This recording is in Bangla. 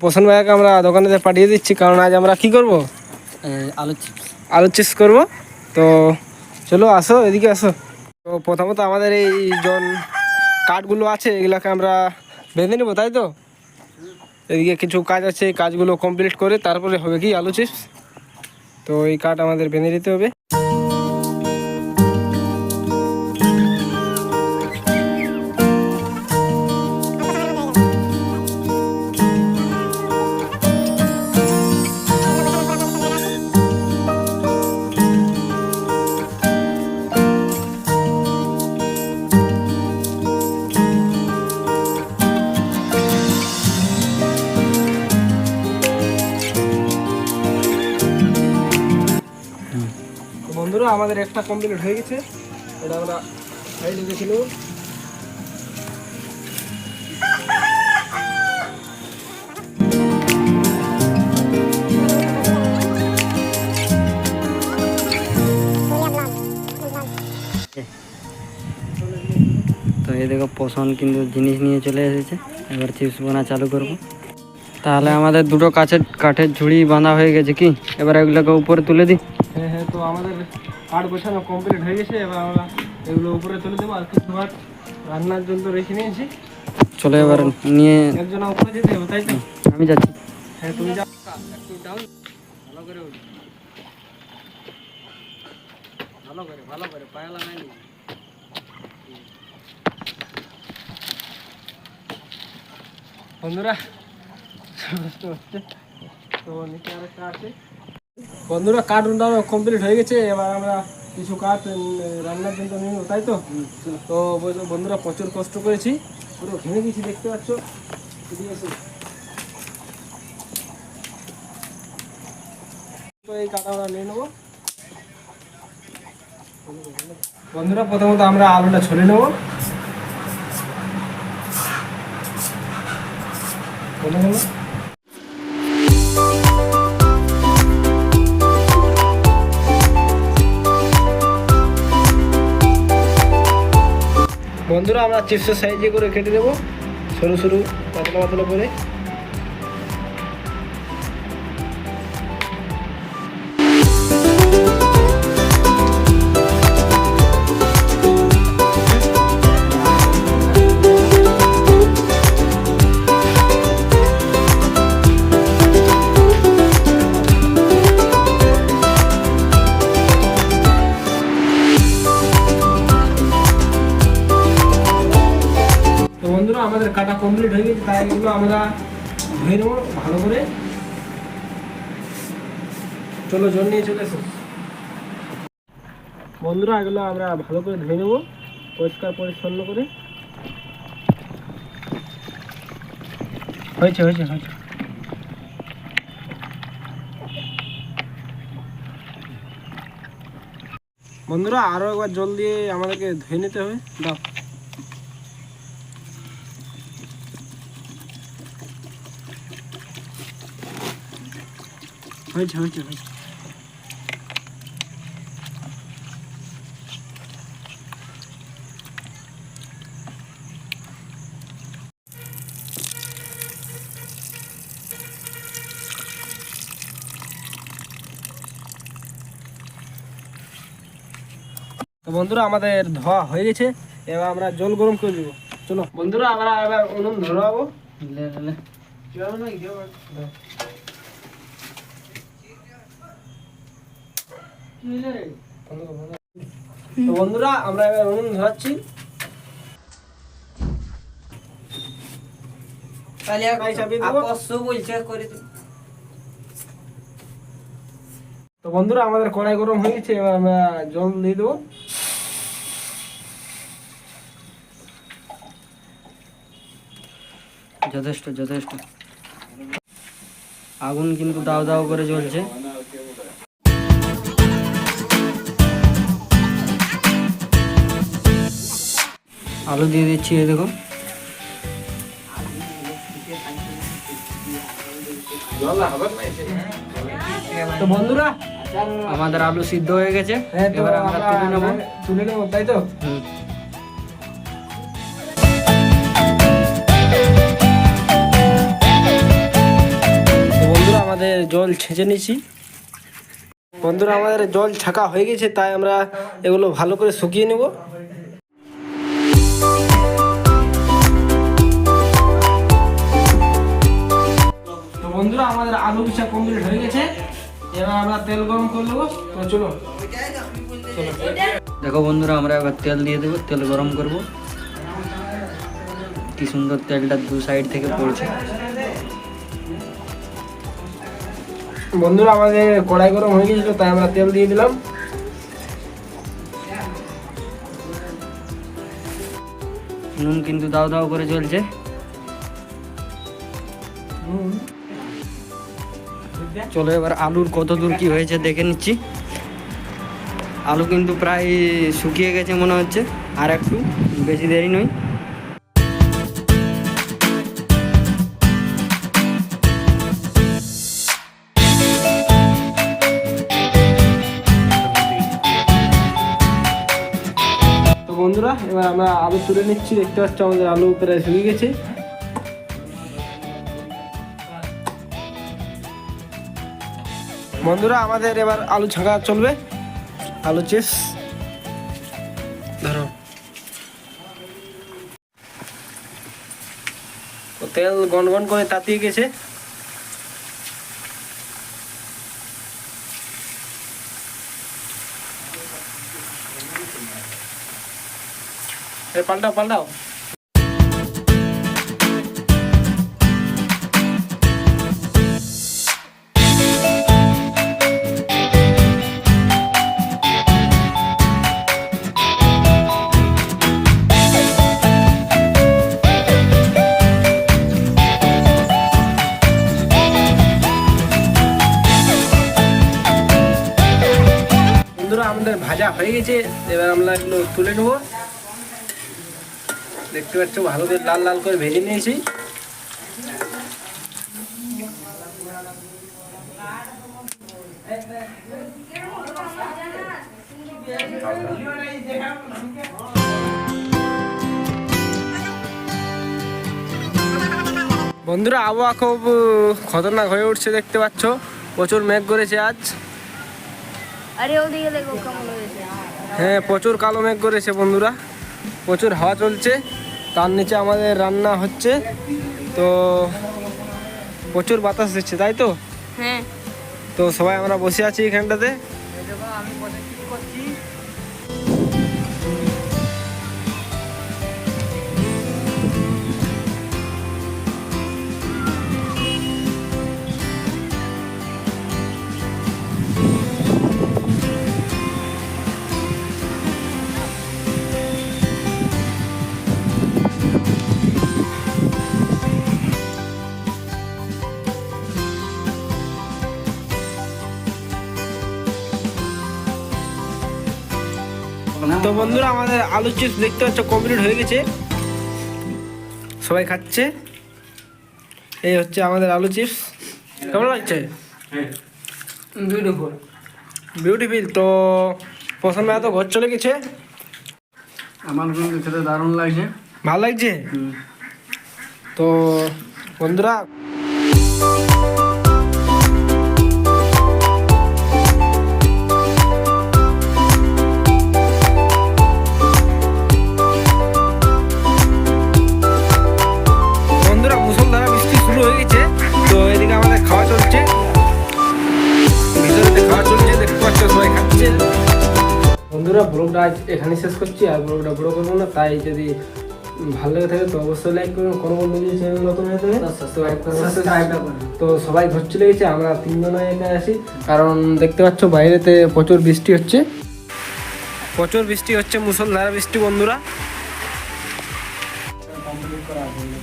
পোষণ ভাইয়াকে আমরা দোকানেতে পাঠিয়ে দিচ্ছি কারণ আজ আমরা কি করব? আলু চিপস আলু চিপস করব। তো চলো আসো এদিকে আসো। তো প্রথমত আমাদের এই জন কাঠগুলো আছে এগুলাকে আমরা বেঁধে নেব তাই তো? এদিকে কিছু কাজ আছে এই কাজগুলো কমপ্লিট করে তারপরে হবে কি আলু চিপস তো এই কাঠ আমাদের বেঁধে নিতে হবে। আমাদের একটা কমপ্লিট হয়ে গেছে। এটা আমরা সাইডে দেখে তো এই দেখো পোষণ কিন্তু জিনিস নিয়ে চলে এসেছে। এবার চিপস বানা চালু করব। তাহলে আমাদের দুটো কাঠের কাঠের ঝুড়ি বাঁধা হয়ে গেছে কি? এবার এগুলোকে উপরে তুলে দিই। হ্যাঁ হ্যাঁ তো আমাদের কাঠ গোছানো কমপ্লিট হয়ে গেছে এবার আমরা এগুলো উপরে তুলে দেবো আর কিছু ভাত রান্নার জন্য রেখে নিয়েছি। চলো এবার নিয়ে একজন উপরে যেতে হবে তাই তো? আমি যাচ্ছি। হ্যাঁ তুমি যাও। একটু ডাউন ভালো করে ভালো করে ভালো করে পায়লা নাই বন্ধুরা তো নিচে আরেকটা আছে। বন্ধুরা কাঠ উঠানো কমপ্লিট হয়ে গেছে এবার আমরা কিছু কাঠ রান্নার জন্য নিয়ে নেব, তাই তো? তো বন্ধুরা প্রচুর কষ্ট করেছি। পুরো ঘেমে গেছি দেখতে পাচ্ছ। তো এই আমরা নিয়ে নেব। বন্ধুরা প্রথমত আমরা আলুটা ছড়ে নেব। বলো বন্ধুরা আমরা চিপসের সাইজে করে কেটে দেবো। সরু সরু পাতলা পাতলা করে। তাই এগুলো আমরা ধুয়ে নেব ভালো করে। চলো, জল নিয়ে চলে এসো। বন্ধুরা, এগুলো আমরা ভালো করে ধুয়ে নেব, পরিষ্কার পরিচ্ছন্ন করে। হয়েছে হয়েছে হয়েছে। বন্ধুরা, আরও একবার জল দিয়ে আমাদেরকে ধুয়ে নিতে হবে। দাও। হয়েছে হয়েছে হয়েছে তো বন্ধুরা আমাদের ধোয়া হয়ে গেছে। এবার আমরা জল গরম করে দিব চলো। বন্ধুরা আমরা এবার উনুন ধরাবো তো বন্ধুরা আমরা এবার উনুন ধরাচ্ছি ভাই চাপিয়ে দেবো। তো বন্ধুরা আমাদের কড়াই গরম হয়ে গেছে এবার আমরা জল দিয়ে দেবো। যথেষ্ট যথেষ্ট। আগুন কিন্তু দাও দাও করে জ্বলছে। আলু দিয়ে দিচ্ছি এই দেখো তো বন্ধুরা আমাদের আলু সিদ্ধ হয়ে গেছে। হ্যাঁ এবার আমরা তুলে নেব। তুলে নেব তাই তো? হুম। আমাদের জল ছেঁচে নিচ্ছি বন্ধুরা আমাদের জল ছাকা হয়ে গেছে তাই আমরা এগুলো ভালো করে শুকিয়ে নেব। বন্ধুরা আমাদের আলু পিঠা কমপ্লিট হয়ে গেছে। এবার আমরা তেল গরম করে নেব। তো চলো দেখো বন্ধুরা আমরা এবার তেল দিয়ে দেবো তেল গরম করব। কি সুন্দর তেলটা দু সাইড থেকে পড়ছে। বন্ধুরা আমাদের কড়াই গরম হয়ে গেছিল তাই আমরা তেল দিয়ে দিলাম। নুন কিন্তু দাও দাও করে চলছে চলো এবার আলুর কত দূর কি হয়েছে দেখে নিচ্ছি। আলু কিন্তু প্রায় শুকিয়ে গেছে মনে হচ্ছে, আর একটু বেশি দেরি নয়। বন্ধুরা, এবার আমরা আলু তুলে নিচ্ছি, দেখতে পাচ্ছি আমাদের আলু প্রায় শুকিয়ে গেছে। বন্ধুরা, আমাদের এবার আলু ছাঁকা চলবে। আলু চিপস ধরো। তেল গনগন করে তাতিয়ে গেছে। পাল্টাও পাল্টাও। ভাজা হয়ে গেছে। এবার আমরা এগুলো তুলে নেব। দেখতে পাচ্ছ, ভালো করে লাল লাল করে ভেজে নিয়েছি। বন্ধুরা, আবহাওয়া খুব খতরনাক হয়ে উঠছে, দেখতে পাচ্ছ। প্রচুর মেঘ করেছে আজ আরে ওদিকে দেখো কেমন হয়েছে হ্যাঁ প্রচুর কালো মেঘ করেছে বন্ধুরা। প্রচুর হাওয়া চলছে। তার নিচে আমাদের রান্না হচ্ছে। তো প্রচুর বাতাস দিচ্ছে তাই তো? হ্যাঁ। তো সবাই আমরা বসে আছি এখানটাতে। তো বন্ধুরা আমাদের আলু চিপস দেখতে পাচ্ছ কমপ্লিট হয়ে গেছে। সবাই খাচ্ছে। এই হচ্ছে আমাদের আলু চিপস কেমন লাগছে? বিউটিফুল বিউটিফুল তো পছন্দ এত ঘর চলে গেছে। আমার কিন্তু খেতে দারুণ লাগছে। ভালো লাগছে? তো বন্ধুরা বন্ধুরা ব্লগটা আজ এখানে শেষ করছি আর ব্লগটা বড় করব না। তাই যদি ভালো লেগে থাকে তো অবশ্যই লাইক করুন কোনো বন্ধু যদি চ্যানেল নতুন হয়ে থাকে তো সবাই ঘর চলে গেছে আমরা তিনজনে এখানে আসি কারণ দেখতে পাচ্ছ বাইরেতে প্রচুর বৃষ্টি হচ্ছে। প্রচুর বৃষ্টি হচ্ছে মুসলধারা বৃষ্টি বন্ধুরা। এই